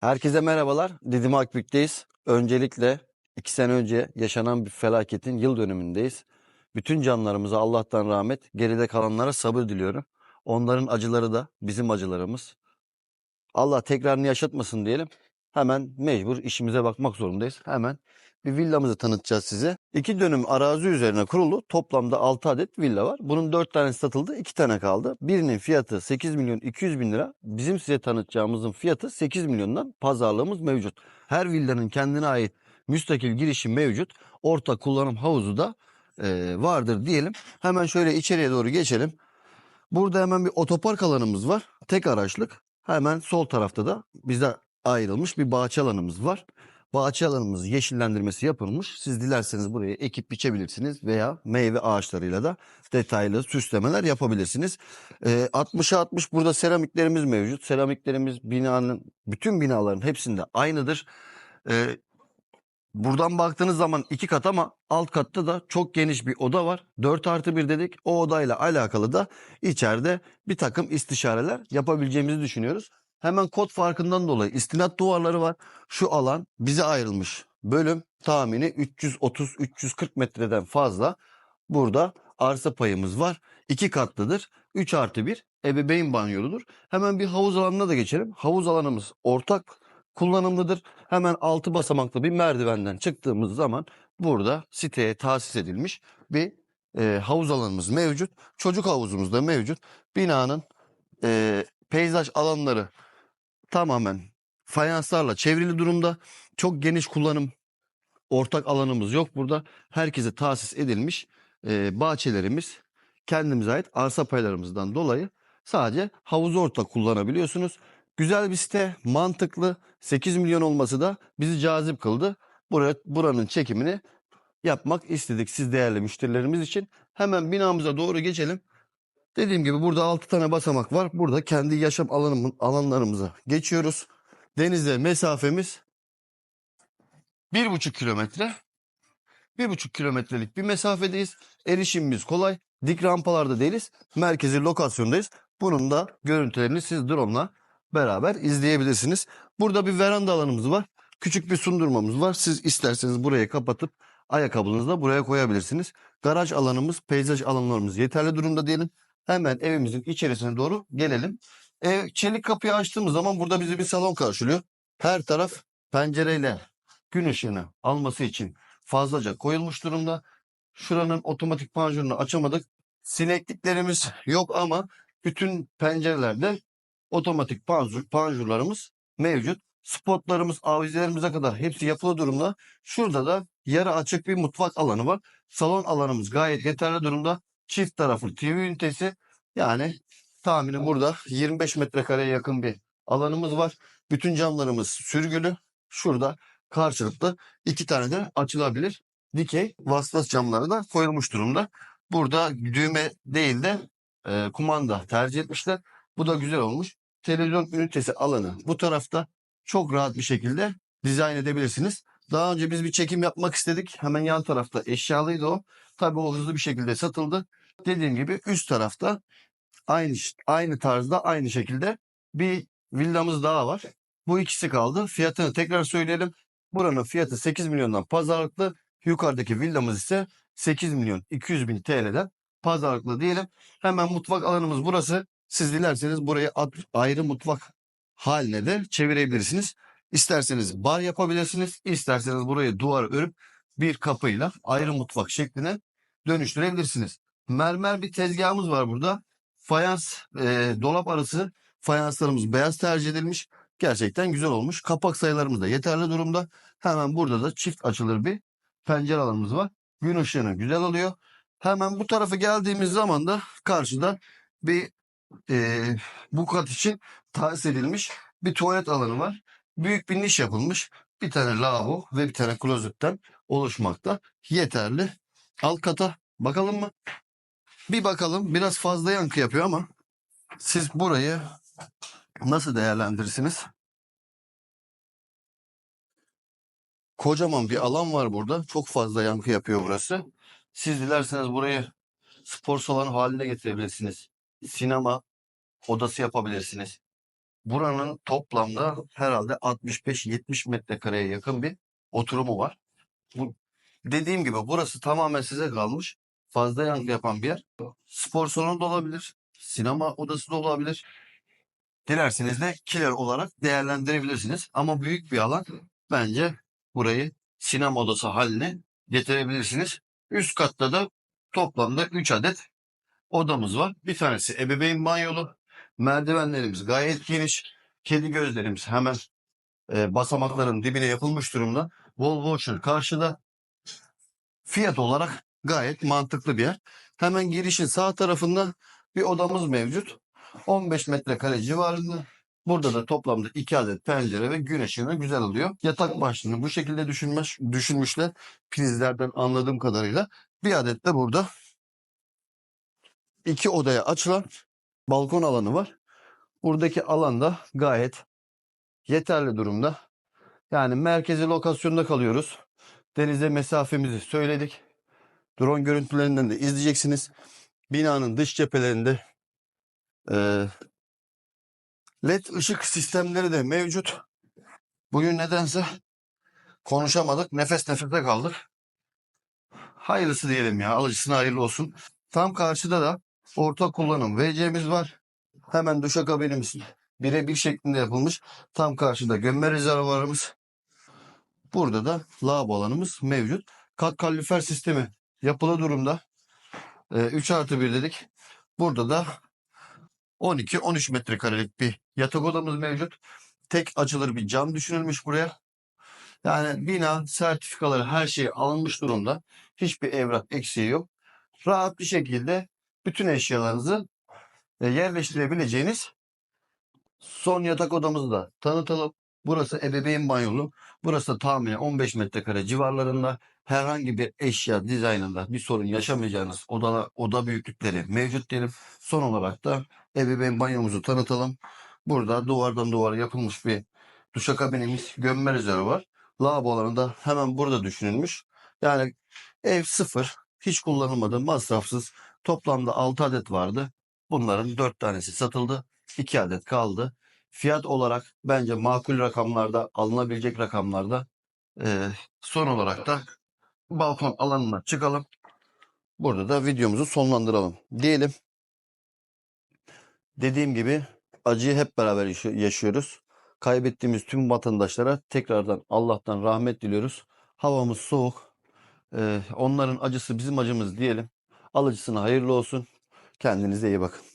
Herkese merhabalar. Didim Akbük'teyiz. Öncelikle iki sene önce yaşanan bir felaketin yıl dönümündeyiz. Bütün canlarımıza Allah'tan rahmet, geride kalanlara sabır diliyorum. Onların acıları da bizim acılarımız. Allah tekrarını yaşatmasın diyelim. Hemen mecbur işimize bakmak zorundayız. Hemen bir villamızı tanıtacağız size. İki dönüm arazi üzerine kurulu toplamda 6 adet villa var. Bunun 4 tanesi satıldı, 2 tane kaldı. Birinin fiyatı 8 milyon 200 bin lira. Bizim size tanıtacağımızın fiyatı 8 milyondan pazarlığımız mevcut. Her villanın kendine ait müstakil girişi mevcut. Ortak kullanım havuzu da e, vardır diyelim. Hemen şöyle içeriye doğru geçelim. Burada hemen bir otopark alanımız var. Tek araçlık. Hemen sol tarafta da bize ayrılmış bir bahçe alanımız var. Bahçe alanımız yeşillendirmesi yapılmış. Siz dilerseniz buraya ekip biçebilirsiniz veya meyve ağaçlarıyla da detaylı süslemeler yapabilirsiniz. Ee, 60'a 60 burada seramiklerimiz mevcut. Seramiklerimiz binanın bütün binaların hepsinde aynıdır. Ee, Buradan baktığınız zaman iki kat ama alt katta da çok geniş bir oda var. 4 artı 1 dedik. O odayla alakalı da içeride bir takım istişareler yapabileceğimizi düşünüyoruz. Hemen kod farkından dolayı istinat duvarları var. Şu alan bize ayrılmış. Bölüm tahmini 330-340 metreden fazla. Burada arsa payımız var. İki katlıdır. 3 artı 1 ebeveyn banyoludur. Hemen bir havuz alanına da geçelim. Havuz alanımız ortak kullanımlıdır. Hemen altı basamaklı bir merdivenden çıktığımız zaman burada siteye tahsis edilmiş bir e, havuz alanımız mevcut. Çocuk havuzumuz da mevcut. Binanın e, peyzaj alanları tamamen fayanslarla çevrili durumda. Çok geniş kullanım ortak alanımız yok burada. Herkese tahsis edilmiş e, bahçelerimiz kendimize ait arsa paylarımızdan dolayı sadece havuzu ortak kullanabiliyorsunuz. Güzel bir site, mantıklı. 8 milyon olması da bizi cazip kıldı. Buraya, buranın çekimini yapmak istedik siz değerli müşterilerimiz için. Hemen binamıza doğru geçelim. Dediğim gibi burada 6 tane basamak var. Burada kendi yaşam alanım, alanlarımıza geçiyoruz. Denize mesafemiz 1,5 kilometre. 1,5 kilometrelik bir mesafedeyiz. Erişimimiz kolay. Dik rampalarda değiliz. Merkezi lokasyondayız. Bunun da görüntülerini siz drone'la beraber izleyebilirsiniz. Burada bir veranda alanımız var. Küçük bir sundurmamız var. Siz isterseniz burayı kapatıp ayakkabınızı da buraya koyabilirsiniz. Garaj alanımız, peyzaj alanlarımız yeterli durumda diyelim. Hemen evimizin içerisine doğru gelelim. Ev, çelik kapıyı açtığımız zaman burada bizi bir salon karşılıyor. Her taraf pencereyle gün ışığını alması için fazlaca koyulmuş durumda. Şuranın otomatik panjurunu açamadık. Sinekliklerimiz yok ama bütün pencerelerde otomatik panjur, panjurlarımız mevcut. Spotlarımız, avizelerimize kadar hepsi yapılı durumda. Şurada da yarı açık bir mutfak alanı var. Salon alanımız gayet yeterli durumda. Çift taraflı TV ünitesi. Yani tahmini burada 25 metrekareye yakın bir alanımız var. Bütün camlarımız sürgülü. Şurada karşılıklı iki tane de açılabilir dikey vasıtas camları da koyulmuş durumda. Burada düğme değil de e, kumanda tercih etmişler. Bu da güzel olmuş. Televizyon ünitesi alanı bu tarafta çok rahat bir şekilde dizayn edebilirsiniz. Daha önce biz bir çekim yapmak istedik. Hemen yan tarafta eşyalıydı o. Tabii o hızlı bir şekilde satıldı. Dediğim gibi üst tarafta aynı aynı tarzda aynı şekilde bir villamız daha var. Bu ikisi kaldı. Fiyatını tekrar söyleyelim. Buranın fiyatı 8 milyondan pazarlıklı. Yukarıdaki villamız ise 8 milyon 200 bin TL'den pazarlıklı diyelim. Hemen mutfak alanımız burası. Siz dilerseniz burayı ayrı mutfak haline de çevirebilirsiniz. İsterseniz bar yapabilirsiniz. İsterseniz burayı duvar örüp bir kapıyla ayrı mutfak şekline dönüştürebilirsiniz. Mermer bir tezgahımız var burada. Fayans, e, dolap arası fayanslarımız beyaz tercih edilmiş. Gerçekten güzel olmuş. Kapak sayılarımız da yeterli durumda. Hemen burada da çift açılır bir pencere alanımız var. Gün ışığını güzel alıyor. Hemen bu tarafa geldiğimiz zaman da karşıda bir e, bu kat için tahsis edilmiş bir tuvalet alanı var. Büyük bir niş yapılmış. Bir tane lavabo ve bir tane klozetten oluşmakta. Yeterli. Alt kata bakalım mı? Bir bakalım. Biraz fazla yankı yapıyor ama siz burayı nasıl değerlendirirsiniz? Kocaman bir alan var burada. Çok fazla yankı yapıyor burası. Siz dilerseniz burayı spor salonu haline getirebilirsiniz. Sinema odası yapabilirsiniz. Buranın toplamda herhalde 65-70 metrekareye yakın bir oturumu var. Bu, dediğim gibi burası tamamen size kalmış. Fazla yankı yapan bir yer. Spor salonu da olabilir. Sinema odası da olabilir. Dilerseniz de killer olarak değerlendirebilirsiniz. Ama büyük bir alan bence burayı sinema odası haline getirebilirsiniz. Üst katta da toplamda 3 adet odamız var. Bir tanesi ebeveyn banyolu. Merdivenlerimiz gayet geniş. Kedi gözlerimiz hemen e, basamakların dibine yapılmış durumda. Volvo Ocean karşıda. Fiyat olarak gayet mantıklı bir yer. Hemen girişin sağ tarafında bir odamız mevcut. 15 metrekare civarında. Burada da toplamda 2 adet pencere ve gün güzel alıyor. Yatak başlığını bu şekilde düşünmüş, düşünmüşler. Prizlerden anladığım kadarıyla. Bir adet de burada iki odaya açılan balkon alanı var. Buradaki alan da gayet yeterli durumda. Yani merkezi lokasyonda kalıyoruz. Denize mesafemizi söyledik. Drone görüntülerinden de izleyeceksiniz. Binanın dış cephelerinde eee, LED ışık sistemleri de mevcut. Bugün nedense konuşamadık. Nefes nefese kaldık. Hayırlısı diyelim ya. Alıcısına hayırlı olsun. Tam karşıda da orta kullanım WC'miz var. Hemen duşakabinimiz birebir şeklinde yapılmış. Tam karşıda gömme rezervuarımız. Burada da lavabo alanımız mevcut. Kat kalorifer sistemi yapılı durumda. Ee, 3 artı 1 dedik. Burada da 12-13 metrekarelik bir yatak odamız mevcut. Tek açılır bir cam düşünülmüş buraya. Yani bina sertifikaları her şey alınmış durumda. Hiçbir evrak eksiği yok. Rahat bir şekilde bütün eşyalarınızı e, yerleştirebileceğiniz son yatak odamızı da tanıtalım. Burası ebeveyn banyolu. Burası da tahminen 15 metrekare civarlarında herhangi bir eşya dizaynında bir sorun yaşamayacağınız oda, oda büyüklükleri mevcut diyelim. Son olarak da ebeveyn banyomuzu tanıtalım. Burada duvardan duvara yapılmış bir duşakabinimiz, gömme rezervi var. Lavabo da hemen burada düşünülmüş. Yani ev sıfır, hiç kullanılmadı, masrafsız. Toplamda 6 adet vardı. Bunların 4 tanesi satıldı. 2 adet kaldı. Fiyat olarak bence makul rakamlarda, alınabilecek rakamlarda. Ee, son olarak da balkon alanına çıkalım. Burada da videomuzu sonlandıralım. Diyelim. Dediğim gibi acıyı hep beraber yaşıyoruz. Kaybettiğimiz tüm vatandaşlara tekrardan Allah'tan rahmet diliyoruz. Havamız soğuk. Ee, onların acısı bizim acımız diyelim. Alıcısına hayırlı olsun. Kendinize iyi bakın.